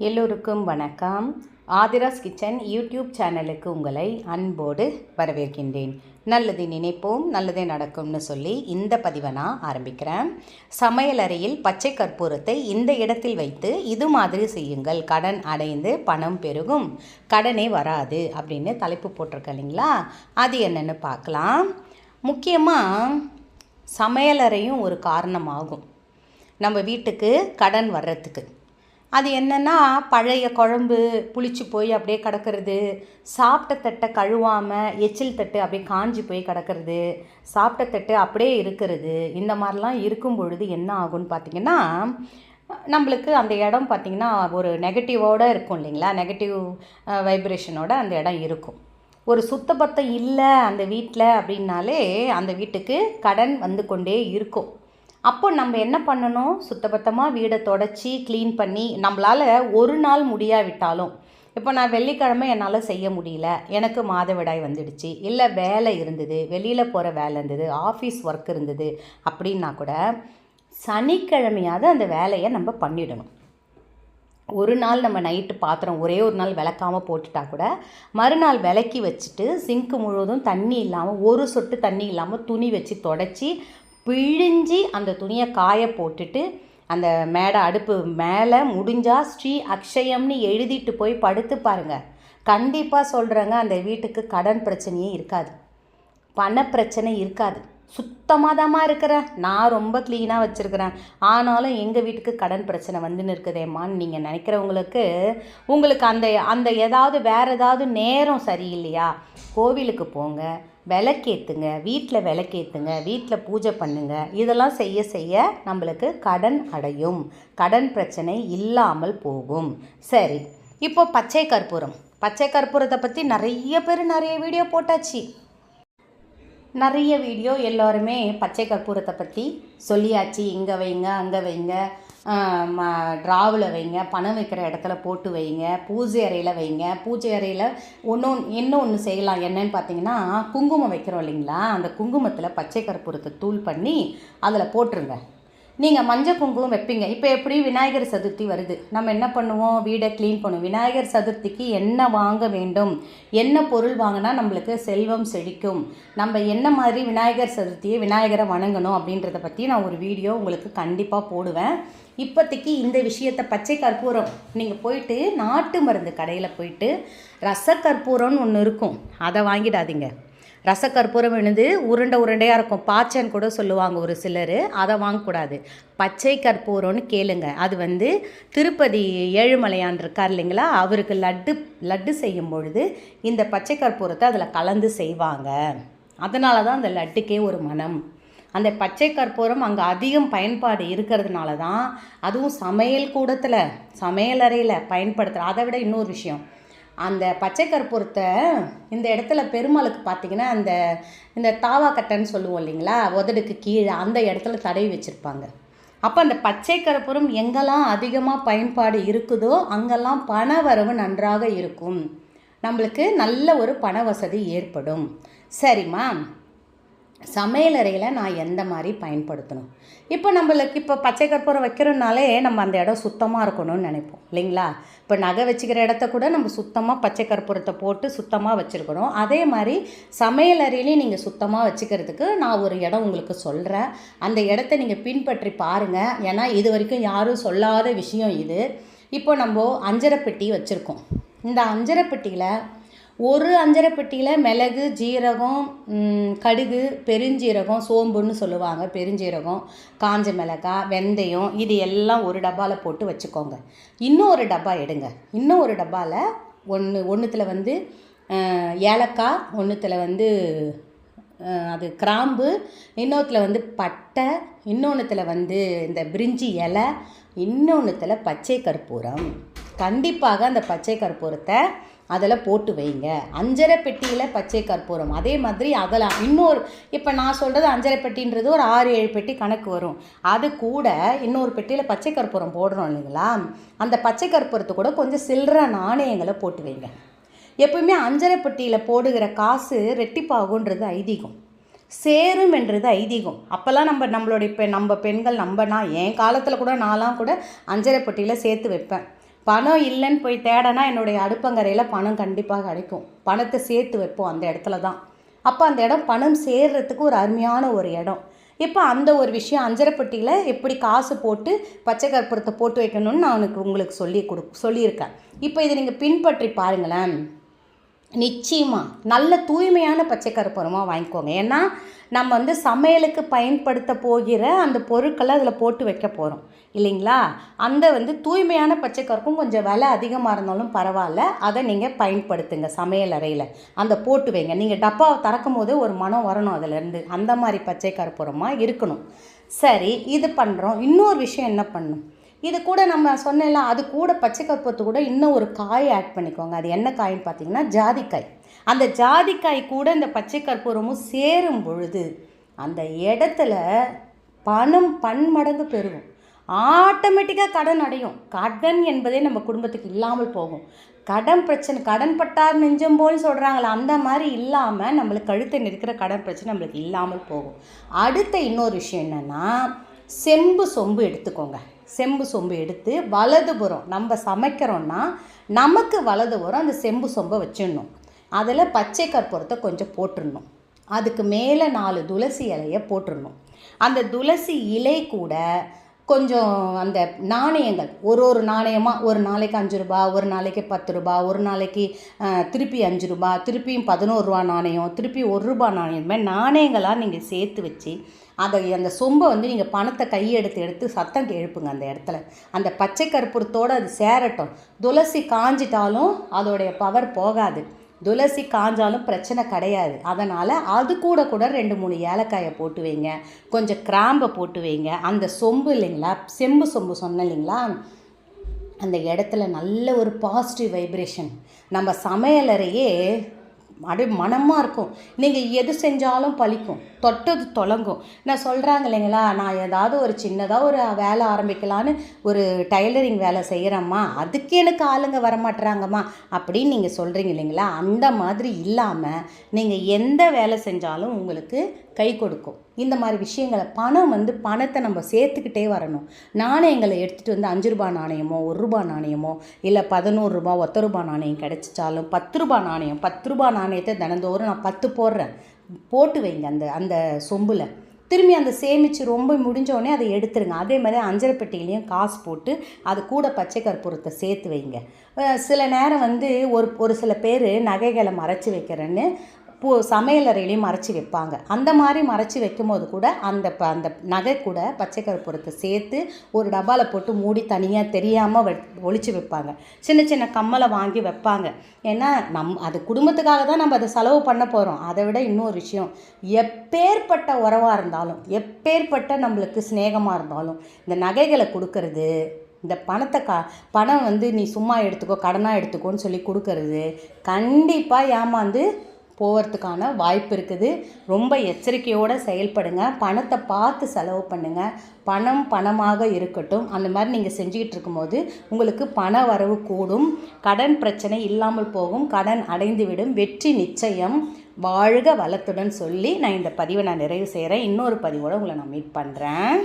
எல்லோருக்கும் வணக்கம். Aadhira's kitchen YouTube சேனலுக்கு உங்களை அன்போடு வரவேற்கின்றேன். நல்லது நினைப்போம் நல்லதே நடக்கும்னு சொல்லி இந்த பதிவை நான் ஆரம்பிக்கிறேன். சமையலறையில் பச்சை கற்பூரத்தை இந்த இடத்தில் வைத்து இது மாதிரி செய்யுங்கள். கடன் அடைந்து பணம் பெருகும். கடனே வராது அப்படின்னு தலைப்பு போட்டிருக்க இல்லைங்களா? அது என்னென்னு பார்க்கலாம். முக்கியமாக சமையலறையும் ஒரு காரணமாகும். நம்ம வீட்டுக்கு கடன் வர்றதுக்கு. அது என்னென்னா பழைய குழம்பு புளிச்சு போய் அப்படியே கிடக்கிறது சாப்பிட்ட தட்டை கழுவாமல் எச்சில் தட்டு அப்படியே காஞ்சி போய் கிடக்கிறது சாப்பிட்ட தட்டு அப்படியே இருக்கிறது இந்த மாதிரிலாம் இருக்கும் பொழுது என்ன ஆகும்னு பார்த்தீங்கன்னா நம்மளுக்கு அந்த இடம் பார்த்திங்கன்னா ஒரு நெகட்டிவோடு இருக்கும் இல்லைங்களா? நெகட்டிவ் வைப்ரேஷனோட அந்த இடம் இருக்கும். ஒரு சுத்தபத்தம் இல்லை அந்த வீட்டில் அப்படின்னாலே அந்த வீட்டுக்கு கடன் வந்து கொண்டே இருக்கும். அப்போ நம்ம என்ன பண்ணணும்? சுத்தபத்தமாக வீடை தொடச்சி க்ளீன் பண்ணி நம்மளால் ஒரு நாள் முடியாவிட்டாலும் இப்போ நான் வெள்ளிக்கிழமை என்னால் செய்ய முடியல. எனக்கு மாதவிடாய் வந்துடுச்சு. இல்லை வேலை இருந்தது. வெளியில் போகிற வேலை இருந்தது. ஆஃபீஸ் ஒர்க் இருந்தது. அப்படின்னா கூட சனிக்கிழமையாவது அந்த வேலையை நம்ம பண்ணிடணும். ஒரு நாள் நம்ம நைட்டு பாத்திரம் ஒரே ஒரு நாள் விளக்காமல் போட்டுட்டா கூட மறுநாள் விளக்கி வச்சுட்டு சிங்க்கு முழுவதும் தண்ணி இல்லாமல் ஒரு சொட்டு தண்ணி இல்லாமல் துணி வச்சு தொடச்சி பிழிஞ்சி அந்த துணியை காய போட்டுட்டு அந்த மேடை அடுப்பு மேலே முடிஞ்சால் ஸ்ரீ அக்ஷயம்னு எழுதிட்டு போய் படுத்து பாருங்கள் கண்டிப்பாக சொல்கிறேங்க அந்த வீட்டுக்கு கடன் பிரச்சனையே இருக்காது. பண பிரச்சனை இருக்காது. சுத்தமாக தாம்மா இருக்கிறேன் நான் ரொம்ப க்ளீனாக வச்சுருக்கிறேன். ஆனாலும் எங்கள் வீட்டுக்கு கடன் பிரச்சனை வந்துன்னு இருக்குதேம்மான்னு நீங்கள் நினைக்கிறவங்களுக்கு உங்களுக்கு அந்த அந்த ஏதாவது வேறு ஏதாவது நேரம் சரியில்லையா? கோவிலுக்கு போங்க விளக்கேற்றுங்க வீட்டில் விளக்கேற்றுங்க வீட்டில் பூஜை பண்ணுங்க. இதெல்லாம் செய்ய செய்ய நம்மளுக்கு கடன் அடையும். கடன் பிரச்சனை இல்லாமல் போகும். சரி இப்போ பச்சை கற்பூரம். பச்சை கற்பூரத்தை பற்றி நிறைய பேர் நிறைய வீடியோ போட்டாச்சு. நிறைய வீடியோ எல்லோருமே பச்சை கற்பூரத்தை பற்றி சொல்லியாச்சு. இங்கே வைங்க அங்கே வைங்க ட்ராவில் வைங்க பணம் வைக்கிற இடத்துல போட்டு வைங்க பூஜை அறையில் வைங்க. பூஜை அறையில் ஒன்று என்ன ஒன்று செய்யலாம் என்னன்னு பார்த்தீங்கன்னா குங்குமம் வைக்கிறோம் இல்லைங்களா? அந்த குங்குமத்தில் பச்சை கற்பூரத்தை தூள் பண்ணி அதில் போட்டுருங்க. நீங்கள் மஞ்சள் குங்குமம் வைப்பீங்க. இப்போ எப்படி விநாயகர் சதுர்த்தி வருது? நம்ம என்ன பண்ணுவோம்? வீடை க்ளீன் பண்ணுவோம். விநாயகர் சதுர்த்திக்கு என்ன வாங்க வேண்டும்? என்ன பொருள் வாங்கினா நம்மளுக்கு செல்வம் செழிக்கும்? நம்ம என்ன மாதிரி விநாயகர் சதுர்த்தியை விநாயகரை வணங்கணும் அப்படின்றத பற்றி நான் ஒரு வீடியோ உங்களுக்கு கண்டிப்பாக போடுவேன். இப்போதைக்கு இந்த விஷயத்தை பச்சை கற்பூரம். நீங்கள் போயிட்டு நாட்டு மருந்து கடையில் போயிட்டு ரச கற்பூரம்னு ஒன்று இருக்கும். அதை வாங்கிடாதீங்க. ரசக்கற்பூரம் விழுந்து உருண்டை உருண்டையாக இருக்கும். பாச்சன்னு கூட சொல்லுவாங்க ஒரு சிலர். அதை வாங்கக்கூடாது. பச்சை கற்பூரம்னு கேளுங்க. அது வந்து திருப்பதி ஏழுமலையான் இருக்கார் இல்லைங்களா? அவருக்கு லட்டு லட்டு செய்யும் பொழுது இந்த பச்சை கற்பூரத்தை அதில் கலந்து செய்வாங்க. அதனால தான் அந்த லட்டுக்கே ஒரு மனம். அந்த பச்சை கற்பூரம் அங்கே அதிகம் பயன்பாடு இருக்கிறதுனால தான் அதுவும் சமையல் கூடத்தில் சமையலறையில் பயன்படுத்துகிற அதை விட இன்னொரு விஷயம். அந்த பச்சை கற்பூரத்தை இந்த இடத்துல பெருமாளுக்கு பார்த்தீங்கன்னா அந்த இந்த தாவா கட்டைன்னு சொல்லுவோம் இல்லைங்களா? உதடுக்கு கீழே அந்த இடத்துல தடவி வச்சுருப்பாங்க. அப்போ அந்த பச்சை கற்பூரம் எங்கெல்லாம் அதிகமாக பயன்பாடு இருக்குதோ அங்கெல்லாம் பண வரவு நன்றாக இருக்கும். நம்மளுக்கு நல்ல ஒரு பண வசதி ஏற்படும். சரிம்மா. சமையலறையில் நான் எந்த மாதிரி பயன்படுத்தணும்? இப்போ நம்மளுக்கு இப்போ பச்சை கற்பூரம் வைக்கிறோம்னாலே நம்ம அந்த இடம் சுத்தமாக இருக்கணும்னு நினைப்போம் இல்லைங்களா? இப்போ நகை வச்சுக்கிற இடத்த கூட நம்ம சுத்தமாக பச்சை கற்பூரத்தை போட்டு சுத்தமாக வச்சுருக்கணும். அதே மாதிரி சமையலறையிலையும் நீங்கள் சுத்தமாக வச்சுக்கிறதுக்கு நான் ஒரு இடம் உங்களுக்கு சொல்கிறேன் அந்த இடத்த நீங்கள் பின்பற்றி பாருங்கள் ஏன்னா இது வரைக்கும் யாரும் சொல்லாத விஷயம் இது. இப்போ நம்ம அஞ்சரை பெட்டி வச்சுருக்கோம். இந்த அஞ்சரை பெட்டியில் ஒரு அஞ்சரை பெட்டியில் மிளகு ஜீரகம் கடுகு பெருஞ்சீரகம் சோம்புன்னு சொல்லுவாங்க. பெருஞ்சீரகம் காஞ்ச மிளகாய் வெந்தயம் இது எல்லாம் ஒரு டப்பாவில் போட்டு வச்சுக்கோங்க. இன்னும் ஒரு டப்பா எடுங்க. இன்னும் ஒரு டப்பாவில் ஒன்று ஒன்றுத்தில் வந்து ஏலக்காய் ஒன்றுத்தில் வந்து அது கிராம்பு இன்னொருத்தில் வந்து பட்டை இன்னொன்றுத்தில் வந்து இந்த பிரிஞ்சி இலை இன்னொன்றுத்தில் பச்சை கற்பூரம். கண்டிப்பாக அந்த பச்சை கற்பூரத்தை அதில் போட்டு வைங்க. அஞ்சரை பெட்டியில் பச்சை கற்பூரம். அதே மாதிரி அதில் இன்னொரு இப்போ நான் சொல்கிறது அஞ்சரை பெட்டின்றது ஒரு ஆறு ஏழு பெட்டி கணக்கு வரும். அது கூட இன்னொரு பெட்டியில் பச்சை கற்பூரம் போடுறோம் இல்லைங்களா? அந்த பச்சை கற்பூரத்து கூட கொஞ்சம் சில்லற நாணயங்களை போட்டு வைங்க. எப்பவுமே அஞ்சரை பெட்டியில் போடுகிற காசு ரெட்டிப்பாகுன்றது ஐதீகம். சேரும் என்றது ஐதீகம். அப்போல்லாம் நம்ம நம்மளுடைய பெ நம்ம பெண்கள் நம்பனா என் காலத்தில் கூட நான்லாம் கூட அஞ்சரை பெட்டியில் சேர்த்து வைப்பேன். பணம் இல்லைன்னு போய் தேடனா என்னுடைய அடுப்பங்கரையில் பணம் கண்டிப்பாக கிடைக்கும். பணத்தை சேர்த்து வைப்போம் அந்த இடத்துல தான் அப்போ அந்த இடம் பணம் சேர்றதுக்கு ஒரு அருமையான ஒரு இடம். இப்போ அந்த ஒரு விஷயம் அஞ்சரைப்பட்டியில் எப்படி காசு போட்டு பச்சை கற்பூரத்தை போட்டு வைக்கணும்னு நான் உனக்கு உங்களுக்கு சொல்லி கொடு சொல்லியிருக்கேன். இப்போ இதை நீங்கள் பின்பற்றி பாருங்களேன். நிச்சயமாக நல்ல தூய்மையான பச்சை கருப்பூரமாக வாங்கிக்கோங்க. ஏன்னா நம்ம வந்து சமையலுக்கு பயன்படுத்த போகிற அந்த பொருட்களை அதில் போட்டு வைக்க போகிறோம் இல்லைங்களா? அந்த வந்து தூய்மையான பச்சை கருப்பும் கொஞ்சம் விலை அதிகமாக இருந்தாலும் பரவாயில்ல. அதை நீங்கள் பயன்படுத்துங்க சமையல் அறையில். அந்த போட்டு வைங்க. நீங்கள் டப்பாவை திறக்கும் போது ஒரு மனம் வரணும் அதுலேருந்து. அந்த மாதிரி பச்சை கருப்பூரமாக இருக்கணும். சரி இது பண்ணுறோம் இன்னொரு விஷயம் என்ன பண்ணணும் இது கூட நம்ம சொன்னேன்ல அது கூட பச்சை கற்பூரத்து கூட இன்னும் ஒரு காய் ஆட் பண்ணிக்கோங்க. அது என்ன காய்ன்னு பார்த்தீங்கன்னா ஜாதிக்காய். அந்த ஜாதிக்காய் கூட இந்த பச்சை கற்பூரமும் சேரும் பொழுது அந்த இடத்துல பணம் பன்மடங்கு பெருகும். ஆட்டோமேட்டிக்காக கடன் அடையும். கடன் என்பதே நம்ம குடும்பத்துக்கு இல்லாமல் போகும். கடன் பிரச்சனை கடன் பட்டார் நெஞ்சம் போல் சொல்கிறாங்களே அந்த மாதிரி இல்லாமல் நம்மளுக்கு கழுத்தை நிற்கிற கடன் பிரச்சனை நம்மளுக்கு இல்லாமல் போகும். அடுத்த இன்னொரு விஷயம் என்னென்னா செம்பு சொம்பு எடுத்துக்கோங்க. செம்பு சொம்பு எடுத்து வலதுபுறம் நம்ம சமைக்கிறோன்னா நமக்கு வலதுபுறம் அந்த செம்பு சொம்பை வச்சிடணும். அதில் பச்சை கற்பூரத்தை கொஞ்சம் போட்டுடணும். அதுக்கு மேலே நாலு துளசி இலையை போட்டுடணும். அந்த துளசி இலை கூட கொஞ்சம் அந்த நாணயங்கள் ஒரு ஒரு நாணயமாக ஒரு நாளைக்கு அஞ்சு ரூபா ஒரு நாளைக்கு பத்து ரூபா ஒரு நாளைக்கு திருப்பி அஞ்சு ரூபா திருப்பியும் பதினோரு ரூபா நாணயம் திருப்பி ஒரு ரூபா நாணயம் இந்த மாதிரி நாணயங்களாக நீங்கள் சேர்த்து வச்சு அதை அந்த சொம்பை வந்து நீங்கள் பணத்தை கையெடுத்து எடுத்து சத்தம் எழுப்புங்க அந்த இடத்துல. அந்த பச்சை கற்பூரத்தோடு அது சேரட்டும். துளசி காஞ்சிட்டாலும் அதோடைய பவர் போகாது. துளசி காஞ்சாலும் பிரச்சனை கிடையாது. அதனால் அது கூட கூட ரெண்டு மூணு ஏலக்காயை போட்டு வைங்க. கொஞ்சம் கிராம்பை போட்டு வைங்க. அந்த சொம்பு இல்லைங்களா? செம்பு சொம்பு சொன்னேன் இல்லைங்களா? அந்த இடத்துல நல்ல ஒரு பாசிட்டிவ் வைப்ரேஷன் நம்ம சமையலறையே அப்படியே மனமாக இருக்கும். நீங்கள் எது செஞ்சாலும் பழிக்கும். தொட்டது தொலங்கும். நான் சொல்கிறாங்க இல்லைங்களா? நான் ஏதாவது ஒரு சின்னதாக ஒரு வேலை ஆரம்பிக்கலான்னு ஒரு டைலரிங் வேலை செய்கிறேம்மா அதுக்கு எனக்கு ஆளுங்க வரமாட்டுறாங்கம்மா அப்படின்னு நீங்கள் சொல்கிறீங்க இல்லைங்களா? அந்த மாதிரி இல்லாமல் நீங்கள் எந்த வேலை செஞ்சாலும் உங்களுக்கு கை கொடுக்கும். இந்த மாதிரி விஷயங்களை பணம் வந்து பணத்தை நம்ம சேர்த்துக்கிட்டே வரணும். நாணயங்களை எடுத்துகிட்டு வந்து அஞ்சு ரூபாய் நாணயமோ ஒரு ரூபா நாணயமோ இல்லை பதினோரு ரூபா ஒத்த ரூபா நாணயம் கிடச்சிச்சாலும் பத்து ரூபா நாணயம் பத்து ரூபா நாணயத்தை தினந்தோறும் நான் பத்து போடுறேன். போட்டு வைங்க அந்த அந்த சொம்பில். திரும்பி அந்த சேமித்து ரொம்ப முடிஞ்சோடனே அதை எடுத்துருங்க. அதே மாதிரி அஞ்சரை பெட்டியிலையும் காசு போட்டு அது கூட பச்சை கற்பூரத்தை சேர்த்து வைங்க. சில நேரம் வந்து ஒரு ஒரு சில பேர் நகைகளை மறைச்சி வைக்கிறேன்னு பூ சமையலறையிலையும் மறைச்சி வைப்பாங்க. அந்த மாதிரி மறைச்சி வைக்கும்போது கூட அந்த ப அந்த நகை கூட பச்சை கற்பூரத்தை சேர்த்து ஒரு டப்பாவில் போட்டு மூடி தனியாக தெரியாமல் வெ ஒழிச்சு வைப்பாங்க. சின்ன சின்ன கம்மலை வாங்கி வைப்பாங்க. ஏன்னா நம் அது குடும்பத்துக்காக தான் நம்ம அதை செலவு பண்ண போகிறோம் அதை விட இன்னொரு விஷயம் எப்பேற்பட்ட உறவாக இருந்தாலும் எப்பேற்பட்ட நம்மளுக்கு சிநேகமாக இருந்தாலும் இந்த நகைகளை கொடுக்கறது இந்த பணத்தை கா பணம் வந்து நீ சும்மா எடுத்துக்கோ கடனாக எடுத்துக்கோன்னு சொல்லி கொடுக்கறது கண்டிப்பாக ஏமாந்து போகிறதுக்கான வாய்ப்பு இருக்குது. ரொம்ப எச்சரிக்கையோடு செயல்படுங்க. பணத்தை பார்த்து செலவு பண்ணுங்கள் பணம் பணமாக இருக்கட்டும். அந்த மாதிரி நீங்கள் செஞ்சுக்கிட்டு இருக்கும்போது உங்களுக்கு பண வரவு கூடும். கடன் பிரச்சனை இல்லாமல் போகும். கடன் அடைந்துவிடும். வெற்றி நிச்சயம். வாழ்க வளத்துடன் சொல்லி நான் இந்த பதிவை நான் நிறைவு செய்கிறேன் இன்னொரு பதிவோடு உங்களை நான் மீட் பண்ணுறேன்